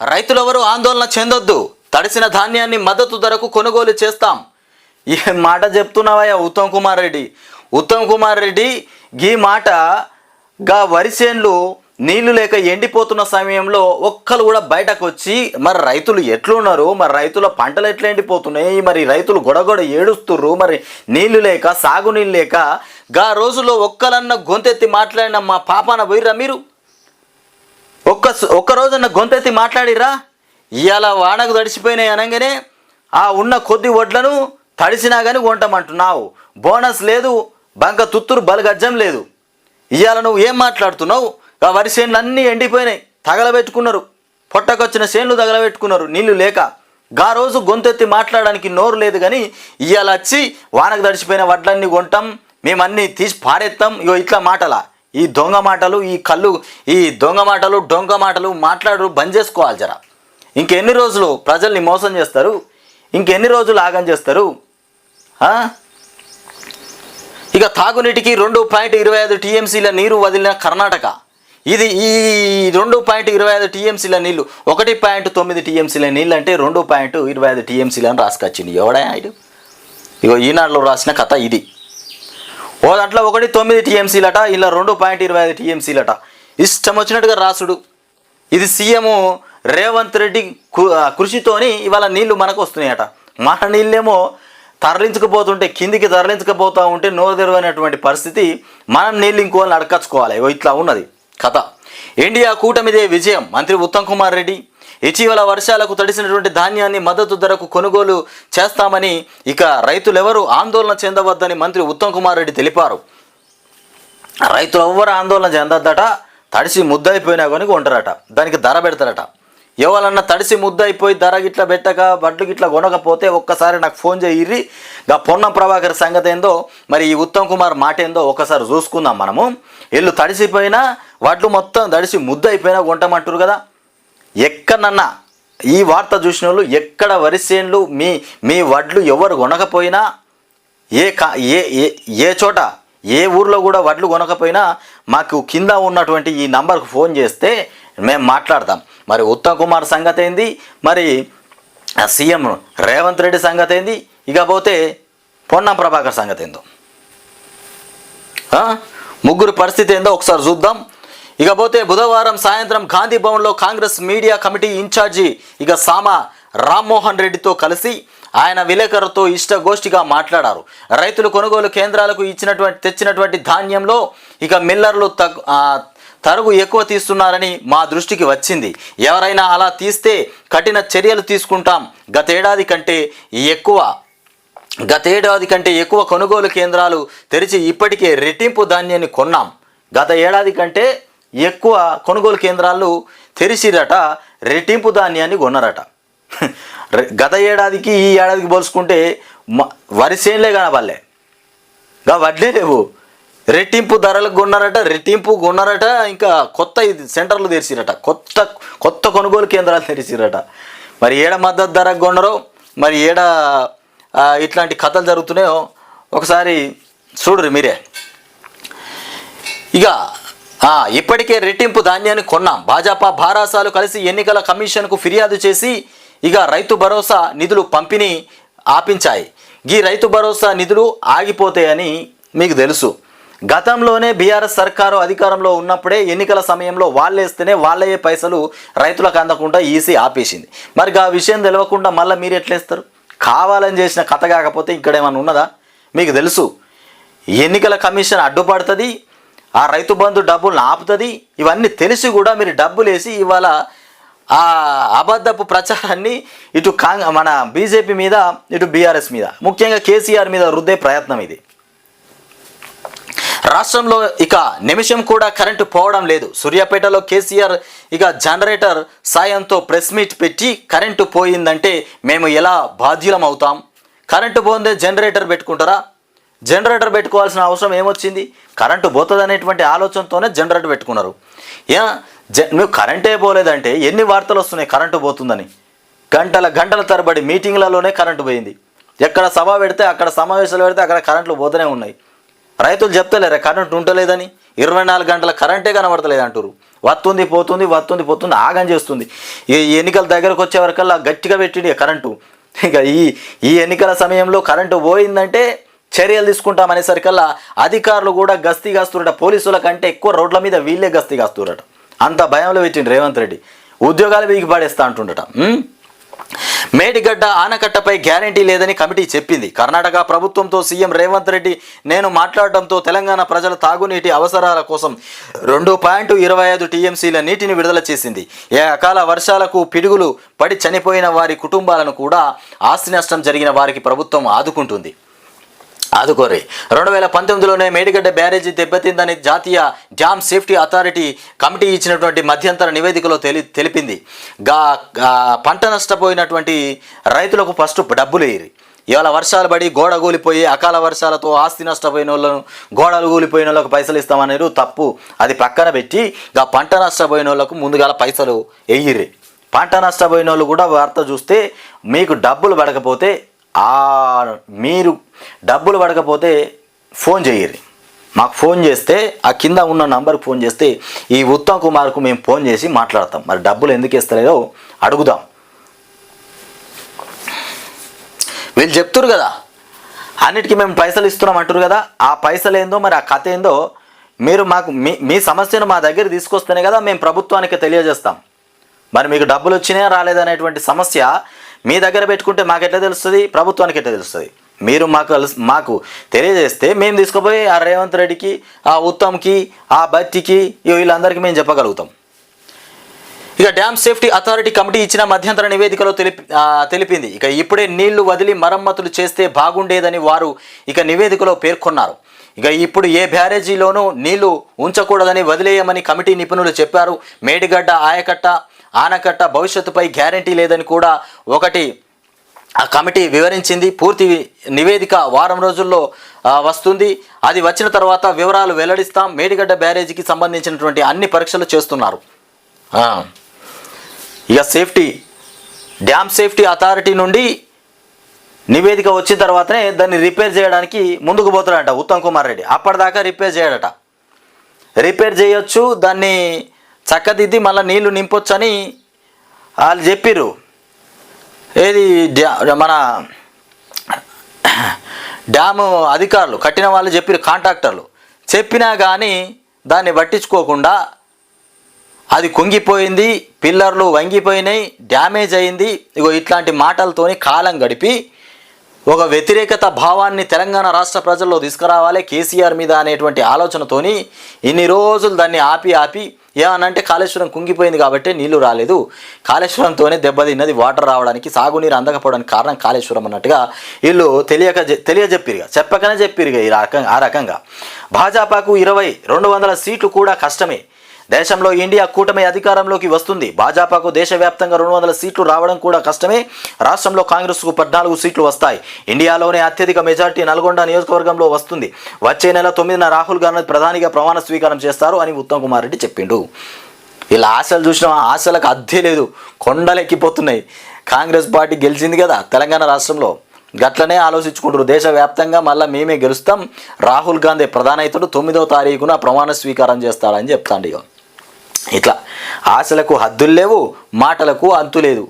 రైతులెవరూ ఆందోళన చెందొద్దు. తడిసిన ధాన్యాన్ని మద్దతు ధరకు కొనుగోలు చేస్తాం. ఈ మాట చెప్తున్నావయ్యా ఉత్తమ్ కుమార్ రెడ్డి. ఉత్తమ్ కుమార్ రెడ్డి ఈ మాట గా వరిసేన్లు నీళ్ళు లేక ఎండిపోతున్న సమయంలో ఒక్కరు కూడా బయటకు వచ్చి మరి రైతులు ఎట్లున్నారు? మరి రైతుల పంటలు ఎట్లా ఎండిపోతున్నాయి? మరి రైతులు గొడగొడ ఏడుస్తుర్రు? మరి నీళ్ళు లేక సాగునీళ్ళు లేక? గా రోజుల్లో ఒక్కలన్న గొంతెత్తి మాట్లాడిన మా పాపాన పోయిర్రా మీరు? ఒక్క ఒక్క రోజున గొంతెత్తి మాట్లాడిరా ఇవాళ వానకు తడిసిపోయినాయి అనగానే ఆ ఉన్న కొద్ది వడ్లను తడిసినా కానీ కొంటామంటున్నావు. బోనస్ లేదు బంక తుత్తురు బలగజ్జం లేదు. ఇవాళ నువ్వు ఏం మాట్లాడుతున్నావు? ఆ వరి చేనులు అన్నీ ఎండిపోయినాయి తగలబెట్టుకున్నారు. పొట్టకొచ్చిన చేనులు తగలబెట్టుకున్నారు నీళ్ళు లేక. గా రోజు గొంతెత్తి మాట్లాడడానికి నోరు లేదు కానీ ఇవాళ వచ్చి వానకు తడిసిపోయిన వడ్లన్నీ కొంటాం మేమన్నీ తీసి పారేస్తాం ఇగో ఇట్లా మాటలా. ఈ దొంగ మాటలు ఈ కళ్ళు ఈ దొంగ మాటలు డొంగ మాటలు మాట్లాడు బంద్ చేసుకోవాలి జరా. ఇంకెన్ని రోజులు ప్రజల్ని మోసం చేస్తారు? ఇంకెన్ని రోజులు ఆగం చేస్తారు? ఇక తాగునీటికి రెండు పాయింట్ ఇరవై ఐదు టీఎంసీల నీరు వదిలిన కర్ణాటక. ఇది ఈ రెండు పాయింట్ ఇరవై ఐదు టీఎంసీల నీళ్ళు ఒకటి పాయింట్ తొమ్మిది టీఎంసీల నీళ్ళు అంటే రెండు పాయింట్ ఇరవై ఐదు టీఎంసీలు అని రాసుకొచ్చింది. ఎవడా ఆయన ఇగో ఈనాడులో రాసిన కథ ఇది. ఓ దాంట్లో ఒకటి తొమ్మిది టీఎంసీలట ఇలా రెండు పాయింట్ ఇరవై ఐదు టీఎంసీలట. ఇష్టం వచ్చినట్టుగా రాసుడు. ఇది సీఎం రేవంత్ రెడ్డి కు- కృషితోని ఇవాళ నీళ్ళు మనకు వస్తున్నాయట. మన నీళ్ళేమో తరలించకపోతుంటే కిందికి తరలించకపోతూ ఉంటే నోరు తెరవైనటువంటి పరిస్థితి మనం నీళ్ళు ఇంకోని అడకచ్చుకోవాలి ఇట్లా ఉన్నది. కథ. ఇండియా కూటమిదే విజయం. మంత్రి ఉత్తమ్ కుమార్ రెడ్డి ఇటీవల వర్షాలకు తడిసినటువంటి ధాన్యాన్ని మద్దతు ధరకు కొనుగోలు చేస్తామని ఇక రైతులెవరూ ఆందోళన చెందవద్దని మంత్రి ఉత్తమ్ కుమార్ రెడ్డి తెలిపారు. రైతులు ఎవ్వరు ఆందోళన చెందద్దట తడిసి ముద్దయిపోయినా కొని కొంటారట దానికి ధర పెడతారట. ఎవరన్నా తడిసి ముద్దయిపోయి ధర గిట్ల పెట్టక బడ్లు గిట్ల కొనకపోతే ఒక్కసారి నాకు ఫోన్ చేయిర్రి. గా పొన్నం ప్రభాకర్ సంగతి ఏందో మరి ఈ ఉత్తమ్ కుమార్ మాట ఏందో ఒక్కసారి చూసుకుందాం మనము. ఇల్లు తడిసిపోయినా వడ్లు మొత్తం తడిసి ముద్దయిపోయినా కొంటామంటారు కదా. ఎక్కడన్నా ఈ వార్త చూసిన వాళ్ళు ఎక్కడ వరిసేన్లు మీ మీ వడ్లు ఎవరు కొనకపోయినా ఏ కా ఏ ఏ ఏ చోట ఏ ఊర్లో కూడా వడ్లు కొనకపోయినా మాకు కింద ఉన్నటువంటి ఈ నంబర్కు ఫోన్ చేస్తే మేము మాట్లాడతాం. మరి ఉత్తమ్ కుమార్ సంగతి ఏంది? మరి సీఎం రేవంత్ రెడ్డి సంగతి ఏంది? ఇకపోతే పొన్నం ప్రభాకర్ సంగతి ఏందో? ముగ్గురు పరిస్థితి ఏందో ఒకసారి చూద్దాం. ఇకపోతే బుధవారం సాయంత్రం గాంధీ భవన్లో కాంగ్రెస్ మీడియా కమిటీ ఇన్ఛార్జి ఇక సామ రామ్మోహన్ రెడ్డితో కలిసి ఆయన విలేకరులతో ఇష్టగోష్ఠిగా మాట్లాడారు. రైతులు కొనుగోలు కేంద్రాలకు ఇచ్చినటువంటి తెచ్చినటువంటి ధాన్యంలో ఇక మిల్లర్లు తగ్ తరుగు ఎక్కువ తీస్తున్నారని మా దృష్టికి వచ్చింది. ఎవరైనా అలా తీస్తే కఠిన చర్యలు తీసుకుంటాం. గతేడాది కంటే ఎక్కువ గతేడాది కంటే ఎక్కువ కొనుగోలు కేంద్రాలు తెరిచి ఇప్పటికే రెట్టింపు ధాన్యాన్ని కొన్నాం. గత ఏడాది కంటే ఎక్కువ కొనుగోలు కేంద్రాలు తెరిచిరట రెట్టింపు ధాన్యాన్ని కొన్నారట. గత ఏడాదికి ఈ ఏడాదికి పోల్చుకుంటే మ- వరి చేనులే కనపల్లే గా వడ్లే లేవు. రెట్టింపు ధరలకు కొన్నారట రెట్టింపు కొన్నారట ఇంకా కొత్త ఇది సెంటర్లు తెరిచిరట. కొత్త కొత్త కొనుగోలు కేంద్రాలు తెరిచిరట. మరి ఏడ మద్దతు ధరకు కొన్నారో మరి ఏడ ఇట్లాంటి కథలు జరుగుతున్నాయో ఒకసారి చూడరు మీరే. ఇక ఇప్పటికే రెట్టింపు ధాన్యాన్ని కొన్నాం. భాజపా భారాసాలు కలిసి ఎన్నికల కమిషన్కు ఫిర్యాదు చేసి ఇక రైతు భరోసా నిధులు పంపిణీ ఆపించాయి. ఈ రైతు భరోసా నిధులు ఆగిపోతాయని మీకు తెలుసు. గతంలోనే బీఆర్ఎస్ సర్కారు అధికారంలో ఉన్నప్పుడే ఎన్నికల సమయంలో వాళ్ళేస్తేనే వాళ్ళయే పైసలు రైతులకు అందకుండా ఈసీ ఆపేసింది. మరి ఆ విషయం తెలియకుండా మళ్ళీ మీరు ఎట్లేస్తారు? కావాలని చేసిన కథ కాకపోతే ఇక్కడ ఏమైనా ఉన్నదా? మీకు తెలుసు. ఎన్నికల కమిషన్ అడ్డుపడుతుంది. ఆ రైతు బంధు డబ్బులను ఆపుతుంది. ఇవన్నీ తెలిసి కూడా మీరు డబ్బులు వేసి ఇవాళ ఆ అబద్ధపు ప్రచారాన్ని ఇటు కాంగ్ మన బీజేపీ మీద ఇటు బీఆర్ఎస్ మీద ముఖ్యంగా కేసీఆర్ మీద రుద్దే ప్రయత్నం ఇది. రాష్ట్రంలో ఇక నిమిషం కూడా కరెంటు పోవడం లేదు. సూర్యాపేటలో కేసీఆర్ ఇక జనరేటర్ సాయంతో ప్రెస్ మీట్ పెట్టి కరెంటు పోయిందంటే మేము ఎలా బాధ్యులం అవుతాం? కరెంటు పోందే జనరేటర్ పెట్టుకుంటారా? జనరేటర్ పెట్టుకోవాల్సిన అవసరం ఏమొచ్చింది? కరెంటు పోతుంది అనేటువంటి ఆలోచనతోనే జనరేటర్ పెట్టుకున్నారు. ఏ జ నువ్వు కరెంటే పోలేదంటే ఎన్ని వార్తలు వస్తున్నాయి కరెంటు పోతుందని? గంటల గంటల తరబడి మీటింగ్లలోనే కరెంటు పోయింది. ఎక్కడ సభ పెడితే అక్కడ సమావేశాలు పెడితే అక్కడ కరెంట్లు పోతూనే ఉన్నాయి. రైతులు చెప్తలేరా కరెంటు ఉండలేదని ఇరవై నాలుగు గంటల కరెంటే కనబడతలేదు అంటారు వస్తుంది పోతుంది వస్తుంది పోతుంది ఆగం చేస్తుంది. ఈ ఎన్నికల దగ్గరకు వచ్చే వరకల్లా గట్టిగా పెట్టింది కరెంటు. ఇక ఈ ఈ ఎన్నికల సమయంలో కరెంటు పోయిందంటే చర్యలు తీసుకుంటామనేసరికల్లా అధికారులు కూడా గస్తీ కాస్తురట పోలీసుల కంటే ఎక్కువ రోడ్ల మీద వీళ్ళే గస్తీ కాస్తురట అంత భయంలో పెట్టిండు రేవంత్ రెడ్డి. ఉద్యోగాలు వీగి పడేస్తా అంటుండట. మేడిగడ్డ ఆనకట్టపై గ్యారంటీ లేదని కమిటీ చెప్పింది. కర్ణాటక ప్రభుత్వంతో సీఎం రేవంత్ రెడ్డి నేను మాట్లాడడంతో తెలంగాణ ప్రజల తాగునీటి అవసరాల కోసం రెండు పాయింట్ ఇరవై ఐదు టీఎంసీల నీటిని విడుదల చేసింది. ఏ అకాల వర్షాలకు పిడుగులు పడి చనిపోయిన వారి కుటుంబాలను కూడా ఆస్తి నష్టం జరిగిన వారికి ప్రభుత్వం ఆదుకుంటుంది. ఆదుకోరి రెండు వేల పంతొమ్మిదిలోనే మేడిగడ్డ బ్యారేజీ దెబ్బతిందని జాతీయ డ్యామ్ సేఫ్టీ అథారిటీ కమిటీ ఇచ్చినటువంటి మధ్యంతర నివేదికలో తెలి తెలిపింది. గా పంట నష్టపోయినటువంటి రైతులకు ఫస్ట్ డబ్బులు వేయరు ఇవాళ వర్షాలు పడి గోడ కూలిపోయి అకాల వర్షాలతో ఆస్తి నష్టపోయిన వాళ్ళను గోడలు కూలిపోయిన వాళ్ళకు పైసలు ఇస్తామనేది తప్పు. అది పక్కన పెట్టి గా పంట నష్టపోయిన వాళ్ళకు ముందుగాల పైసలు వెయ్యిర్రి పంట నష్టపోయిన వాళ్ళు కూడా వార్త చూస్తే మీకు డబ్బులు పడకపోతే ఆ మీరు డబ్బులు పడకపోతే ఫోన్ చేయరు మాకు ఫోన్ చేస్తే ఆ కింద ఉన్న నంబర్కి ఫోన్ చేస్తే ఈ ఉత్తమ్ కుమార్కు మేము ఫోన్ చేసి మాట్లాడతాం. మరి డబ్బులు ఎందుకు ఇస్తలేదో అడుగుదాం. వీళ్ళు చెప్తురు కదా అన్నిటికీ మేము పైసలు ఇస్తున్నాం అంటారు కదా ఆ పైసలు ఏందో మరి ఆ కథ ఏందో మీరు మాకు మీ మీ సమస్యను మా దగ్గర తీసుకొస్తేనే కదా మేము ప్రభుత్వానికి తెలియజేస్తాం. మరి మీకు డబ్బులు వచ్చినాయా రాలేదనేటువంటి సమస్య మీ దగ్గర పెట్టుకుంటే మాకు ఎట్లా తెలుస్తుంది? ప్రభుత్వానికి ఎట్లా తెలుస్తుంది? మీరు మాకు మాకు తెలియజేస్తే మేము తీసుకుపోయి ఆ రేవంత్ రెడ్డికి ఆ ఉత్తమ్కి ఆ బత్తికి వీళ్ళందరికీ మేము చెప్పగలుగుతాం. ఇక డ్యామ్ సేఫ్టీ అథారిటీ కమిటీ ఇచ్చిన మధ్యంతర నివేదికలో తెలిపి తెలిపింది. ఇక ఇప్పుడే నీళ్ళు వదిలి మరమ్మతులు చేస్తే బాగుండేదని వారు ఇక నివేదికలో పేర్కొన్నారు. ఇక ఇప్పుడు ఏ బ్యారేజీలోనూ నీళ్ళు ఉంచకూడదని వదిలేయమని కమిటీ నిపుణులు చెప్పారు. మేడిగడ్డ ఆయకట్ట ఆనకట్ట భవిష్యత్తుపై గ్యారంటీ లేదని కూడా ఒకటి ఆ కమిటీ వివరించింది. పూర్తి నివేదిక వారం రోజుల్లో వస్తుంది. అది వచ్చిన తర్వాత వివరాలు వెల్లడిస్తాం. మేడిగడ్డ బ్యారేజీకి సంబంధించినటువంటి అన్ని పరీక్షలు చేస్తున్నారు. ఇక సేఫ్టీ డ్యామ్ సేఫ్టీ అథారిటీ నుండి నివేదిక వచ్చిన తర్వాతనే దాన్ని రిపేర్ చేయడానికి ముందుకు పోతున్నాడట ఉత్తమ్ కుమార్ రెడ్డి. అప్పటిదాకా రిపేర్ చేయడట. రిపేర్ చేయొచ్చు. దాన్ని చక్కదిద్ది మళ్ళీ నీళ్ళు నింపొచ్చు అని వాళ్ళు చెప్పిర్రు. ఏది డ్యా మన డ్యాము అధికారులు కట్టిన వాళ్ళు చెప్పిరు కాంట్రాక్టర్లు. చెప్పినా కానీ దాన్ని పట్టించుకోకుండా అది కుంగిపోయింది పిల్లర్లు వంగిపోయినాయి డ్యామేజ్ అయింది. ఇగో ఇట్లాంటి మాటలతోని కాలం గడిపి ఒక వ్యతిరేకత భావాన్ని తెలంగాణ రాష్ట్ర ప్రజల్లో తీసుకురావాలి కేసీఆర్ మీద అనేటువంటి ఆలోచనతోని ఇన్ని రోజులు దాన్ని ఆపి ఆపి ఏమనంటే కాళేశ్వరం కుంగిపోయింది కాబట్టి నీళ్ళు రాలేదు. కాళేశ్వరంతోనే దెబ్బతిన్నది వాటర్ రావడానికి సాగునీరు అందకపోవడానికి కారణం కాళేశ్వరం అన్నట్టుగా వీళ్ళు తెలియక తెలియజెప్పిరుగా చెప్పకనే చెప్పిరుగా ఈ రకంగా ఆ రకంగా. భాజపాకు ఇరవై రెండు వందల సీట్లు కూడా కష్టమే. దేశంలో ఇండియా కూటమి అధికారంలోకి వస్తుంది. భాజపాకు దేశవ్యాప్తంగా రెండు వందల సీట్లు రావడం కూడా కష్టమే. రాష్ట్రంలో కాంగ్రెస్కు పద్నాలుగు సీట్లు వస్తాయి. ఇండియాలోనే అత్యధిక మెజార్టీ నల్గొండ నియోజకవర్గంలో వస్తుంది. వచ్చే నెల తొమ్మిదిన రాహుల్ గాంధీ ప్రధానిగా ప్రమాణ స్వీకారం చేస్తారు అని ఉత్తమ్ కుమార్ రెడ్డి చెప్పిండు. ఇలా ఆశలు చూసిన ఆశలకు అద్దే లేదు. కొండలెక్కిపోతున్నాయి. కాంగ్రెస్ పార్టీ గెలిచింది కదా తెలంగాణ రాష్ట్రంలో. గట్లనే ఆలోచించుకుంటారు. దేశవ్యాప్తంగా మళ్ళీ మేమే గెలుస్తాం. రాహుల్ గాంధీ ప్రధానైతుడు తొమ్మిదో తారీఖున ప్రమాణ స్వీకారం చేస్తాడని చెప్తాండి ఇక ఇట్లా ఆశలకు హద్దులు లేవు మాటలకు అంతు లేదు.